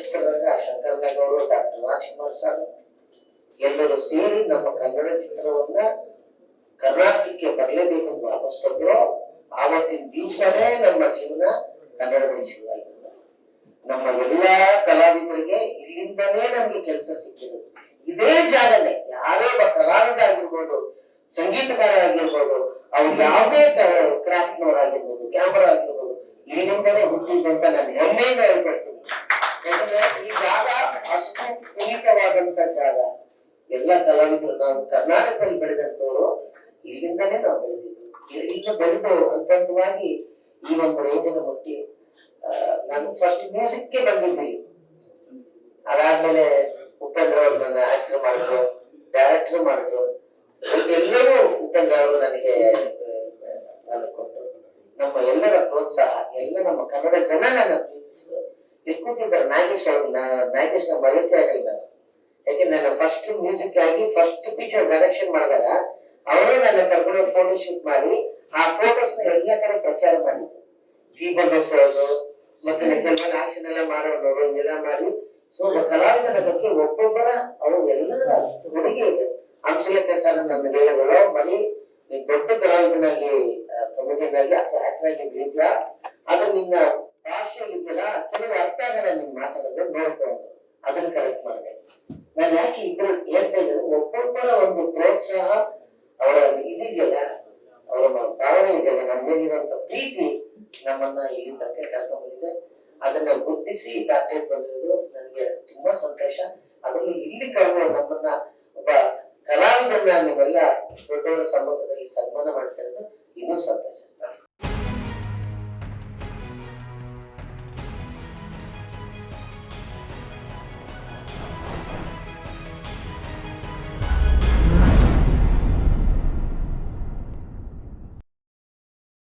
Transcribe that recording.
ಚಿತ್ರರಂಗ ಶಂಕರನಾಗ್ ಅವರು doctor Rajkumar sir ಎಲ್ಲರೂ ಸೇರಿ ನಮ್ಮ ಕನ್ನಡ ಚಿತ್ರವನ್ನ ಕರ್ನಾಟಕಕ್ಕೆ ಬರಲೇಬೇಕೆಂದು ವಾಪಸ್ ತಂದ್ರು, ಆವತ್ತಿನ ದಿವಸನೇ ನಮ್ಮ ಜೀವನ ಕನ್ನಡ ಶುರುವಾಯಿತು ನಮ್ಮ ಎಲ್ಲಾ ಕಲಾವಿದರಿಗೆ ಇಲ್ಲಿಂದನೇ ನಮ್ಗೆ ಕೆಲಸ ಸಿಕ್ಕಿದೆ. ಇದೇ ಜಾಗನೇ, ಯಾರೇ ಒಬ್ಬ ಕಲಾವಿದ ಆಗಿರ್ಬೋದು, ಸಂಗೀತಗಾರ ಆಗಿರ್ಬೋದು, ಅವ್ರು ಯಾವುದೇ ಕ್ರಾಫ್ಟ್ ಆಗಿರ್ಬೋದು ಕ್ಯಾಮರಾ ಆಗಿರ್ಬೋದು ಇಲ್ಲಿಂದನೇ ಹುಟ್ಟಿದ್ದು ಅಂತ ನಾನು ಹೆಮ್ಮೆಯಿಂದ ಹೇಳ್ಕೊಳ್ತೀನಿ ಯಾಕಂದ್ರೆ ಈ ಜಾಗ ಅಷ್ಟು ಪುನೀತವಾದಂತ ಜಾಗ. ಎಲ್ಲ ಕಲಾವಿದರು ನಾವು ಕರ್ನಾಟಕದಲ್ಲಿ ಬೆಳೆದಂತವರು ಇಲ್ಲಿಂದಾನೇ ನಾವು ಬೆಳೆದಿದ್ದೀವಿ ಇಲ್ಲಿಂದ ಬೆಳೆದು ಹಂತವಾಗಿ ಈ ಒಂದು ರೇಂಜಿನ ಮುಟ್ಟಿ ನಾನು ಫಸ್ಟ್ ಮ್ಯೂಸಿಕ್ಗೆ ಬಂದಿದ್ದೀವಿ ಅದಾದ್ಮೇಲೆ ಉಪೇಂದ್ರ ಅವರು ನನ್ನ ಆಕ್ಟರ್ ಮಾಡಿದ್ರು ಡೈರೆಕ್ಟರ್ ಮಾಡಿದ್ರು. ಎಲ್ಲರೂ ಉಪೇಂದ್ರ ಅವರು ನನಗೆ ನಮ್ಮ ಎಲ್ಲರ ಪ್ರೋತ್ಸಾಹ, ಎಲ್ಲ ನಮ್ಮ ಕನ್ನಡ ಜನ ನನ್ನ ಪ್ರೀತಿಸಿದ್ರು. ಇಲ್ಲಿ ಕೂತಿದ್ದಾರೆ ನಾಗೇಶ್ ಅವ್ರು ನಾಗೇಶ್ನ ಆಗಲಿಲ್ಲ. ಯಾಕೆಂದ್ರೆ ಫಸ್ಟ್ ಮ್ಯೂಸಿಕ್ ಆಗಿ ಫಸ್ಟ್ ಪಿಕ್ಚರ್ ಡೈರೆಕ್ಷನ್ ಮಾಡಿದಾಗ ಅವರು ನನ್ನ ಕರ್ಕೊಂಡು ಫೋಟೋ ಶೂಟ್ ಮಾಡಿ ಆ ಫೋಟೋಸ್ನ ಎಲ್ಲ ಕಡೆ ಪ್ರಚಾರ ಮಾಡಿದ್ರು. ದೀಪಕ್ ಮತ್ತೆ ಕೆಲವೊಂದು ಆಕ್ಷನ್ ಎಲ್ಲ ಮಾಡೋರು ಎಲ್ಲ ಮಾಡಿ. ಸೊ ಕಲಾವಿದರ ಬಗ್ಗೆ ಒಬ್ಬೊಬ್ಬರ ಅವರು ಎಲ್ಲರ ಹುಡುಗಿ ಇದೆ. ಅಂಶಲಕ್ಕೆ ಸರ್ ನನ್ನ ಗೆಳೆಯಗಳು ಮನಿ ನೀ ದೊಡ್ಡ ಕಲಾವಿದನಾಗಿ ಪ್ರಮುಖನಾಗಿ ಅಥವಾ ಆಕ್ಟರ್ ಆಗಿ ಬೀಳ ಅದು ನಿನ್ನ ಭಾಷೆಯಲ್ಲಿ ಇದೆಯಲ್ಲ ಕೆಲವು ಅರ್ಥ ಆಗಲ್ಲ ನಿಮ್ ಮಾತಾಡೋದು ನೋಡ್ಕೊಳ್ಳೋದು ಅದನ್ನ ಕರೆಕ್ಟ್ ಮಾಡಿದೆ ನಾನು ಯಾಕೆ ಇದ್ರು ಹೇಳ್ತಾ ಇದ್ದೇನೆ ಒಬ್ಬೊಬ್ಬರ ಒಂದು ಪ್ರೋತ್ಸಾಹ ಅವರ ಇದಿದೆಯಲ್ಲ ಅವರ ಭಾವನೆ ಇದೆಯಲ್ಲ, ನಮ್ಮ ಮೇಲಿರುವಂತ ಪ್ರೀತಿ ನಮ್ಮನ್ನ ಇಲ್ಲಿ ತಕ್ಕೆ ಕರ್ಕೊಂಡ್ ಅದನ್ನ ಗುರುತಿಸಿ ತಾತೆ ಬಂದಿರೋದು ನನಗೆ ತುಂಬಾ ಸಂತೋಷ. ಅದನ್ನು ಇಲ್ಲಿ ಕಾಣುವ ನಮ್ಮನ್ನ ಒಬ್ಬ ಕಲಾವಿದರನ್ನ ನೀವೆಲ್ಲ ದೊಡ್ಡವರ ಸಮ್ಮುಖದಲ್ಲಿ ಸನ್ಮಾನ ಮಾಡಿಸಿರೋದು ಇನ್ನೂ ಸಂತೋಷ.